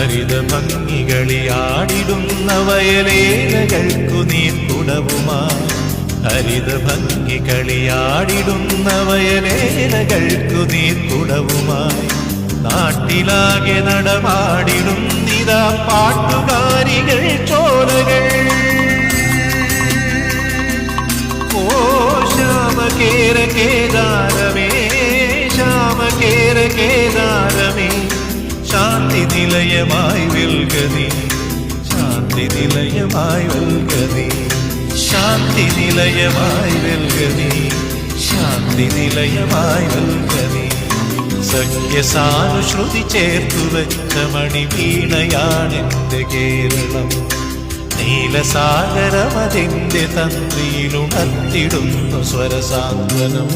ഹരിത ഭംഗികളിയാടിടുന്ന വയലേലകൾക്കു നീർക്കുടവുമായി ഹരിത ഭംഗികളിയാടിടുന്ന വയലേലകൾക്കു നീർക്കുടവുമായി നാട്ടിലാകെ നടമാടിടും നിതാ പാട്ടുകാരികൾ ചോലകൾ. ഓ ശ്യാമകേര കേദാരമേ ശാന്തി നിലയമായി വിൽഗതി ശാന്തി നിലയമായി വിൽഗതി ശാന്തി നിലയമായി വിൽഗതി ശാന്തി നിലയമായി വിൽഗതി സഖ്യസാനുശ്രുതി ചേർത്തു വെച്ച മണി വീണയാണെന്റെ കേരളം. നീലസാഗരമതിന്റെ തന്ത്രിയിലുണർത്തിടുന്നു സ്വരസാന്ത്വനം.